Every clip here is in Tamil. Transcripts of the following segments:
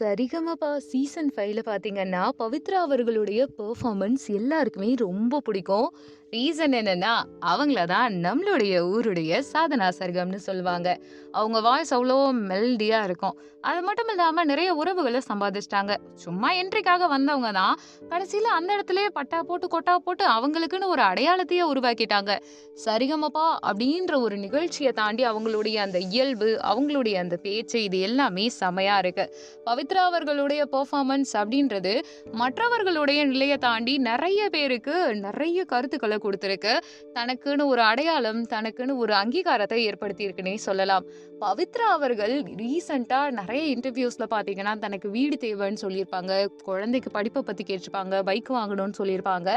சரிகமபா சீசன் ஃபைவ்ல பார்த்தீங்கன்னா, பவித்ரா அவர்களுடைய பெர்ஃபார்மன்ஸ் எல்லாருக்குமே ரொம்ப பிடிக்கும். ரீசன் என்னன்னா, அவங்கள தான் நம்மளுடைய ஊருடைய சாதனா சர்க்கம்னு சொல்லுவாங்க. அவங்க வாய்ஸ் அவ்வளோ மெல்டியாக இருக்கும். அது மட்டும் இல்லாமல் நிறைய உறவுகளை சம்பாதிச்சிட்டாங்க சும்மா என்ட்ரிக்காக வந்தவங்க தான். கடைசியில் அந்த இடத்துலயே பட்டா போட்டு, கொட்டா போட்டு அவங்களுக்குன்னு ஒரு அடையாளத்தையே உருவாக்கிட்டாங்க. சரிகமப்பா அப்படின்ற ஒரு நிகழ்ச்சியை தாண்டி அவங்களுடைய அந்த இயல்பு, அவங்களுடைய அந்த பேச்சு இது எல்லாமே செமையா இருக்கு. பவித்ரா அவர்களுடைய பெர்ஃபார்மன்ஸ் அப்படின்றது மற்றவர்களுடைய நிலையை தாண்டி நிறைய பேருக்கு நிறைய கருத்துக்களை கொடுத்துருக்கு தனக்குன்னு ஒரு அடையாளம், தனக்குன்னு ஒரு அங்கீகாரத்த ஏற்படுத்தியிருக்குன்னே சொல்லலாம். பவித்ரா அவர்கள் ரீசண்டாக நிறைய இன்டர்வியூஸில் பார்த்தீங்கன்னா, தனக்கு வீடு தேவைன்னு சொல்லியிருப்பாங்க. குழந்தைக்கு படிப்பை பற்றி கேட்டிருப்பாங்க. பைக் வாங்கணும்னு சொல்லியிருப்பாங்க.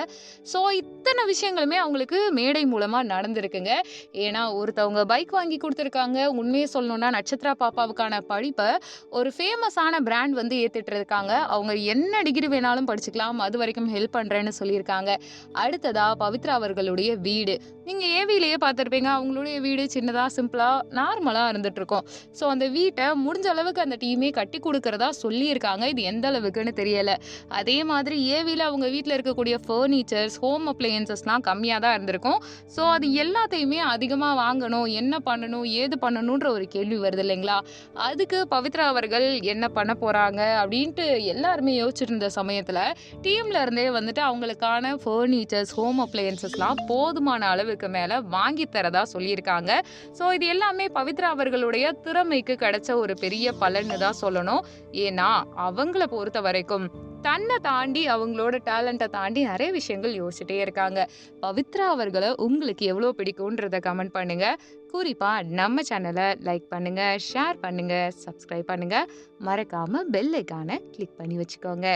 ஸோ இத்தனை விஷயங்களுமே அவங்களுக்கு மேடை மூலமாக நடந்திருக்குங்க. ஏன்னா ஒருத்தவங்க பைக் வாங்கி கொடுத்துருக்காங்க உண்மையை சொல்லணும்னா நட்சத்திரா பாப்பாவுக்கான படிப்பை ஒரு ஃபேமஸான பிராண்ட் வந்து ஏற்றுட்டு இருக்காங்க. அவங்க என்ன டிகிரி வேணாலும் படிச்சுக்கலாம். அது வரைக்கும் ஹெல்ப் பண்ணுறேன்னு சொல்லியிருக்காங்க. அடுத்ததாக பவித்ரா அவர்களுடைய வீடு. நீங்கள் ஏவிலேயே பார்த்துருப்பீங்க அவங்களுடைய வீடு சின்னதாக சிம்பிளாக நார்மலாக இருந்துட்டுருக்கும். ஸோ அந்த வீட்டை முடிஞ்ச அளவுக்கு அந்த டீமே கட்டி கொடுக்குறதா சொல்லியிருக்காங்க. இது எந்த அளவுக்குன்னு தெரியலை அதே மாதிரி ஏவியில் அவங்க வீட்டில் இருக்கக்கூடிய ஃபர்னிச்சர்ஸ், ஹோம் அப்ளையன்ஸஸ்லாம் கம்மியாக தான் இருந்திருக்கும். ஸோ அது எல்லாத்தையுமே அதிகமாக வாங்கணும். என்ன பண்ணணும்? ஏது பண்ணணுன்ற ஒரு கேள்வி வருது இல்லைங்களா? அதுக்கு பவித்ரா அவர்கள் என்ன பண்ண போகிறாங்க அப்படின்ட்டு எல்லாருமே யோசிச்சுட்டு இருந்த சமயத்துல, டீம்ல இருந்தே வந்துட்டு அவங்களுக்கான ஃபர்னிச்சர்ஸ், ஹோம் அப்ளையன்ஸ் அப்ளையன்ஸஸ்லாம் போதுமான அளவுக்கு மேலே வாங்கி தரதா சொல்லியிருக்காங்க. ஸோ இது எல்லாமே பவித்ரா அவர்களுடைய திறமைக்கு கிடைச்ச ஒரு பெரிய பலன்னு தான் சொல்லணும். ஏன்னா, அவங்கள பொறுத்த வரைக்கும் தன்னை தாண்டி அவங்களோட டேலண்ட்டை தாண்டி நிறைய விஷயங்கள் யோசிச்சுட்டே இருக்காங்க. பவித்ரா அவர்களை உங்களுக்கு எவ்வளோ பிடிக்கும்ன்றத கமெண்ட் பண்ணுங்க. குறிப்பாக நம்ம சேனலை லைக் பண்ணுங்க, ஷேர் பண்ணுங்க, சப்ஸ்கிரைப் பண்ணுங்க. மறக்காம பெல் ஐகான கிளிக் பண்ணி வச்சுக்கோங்க.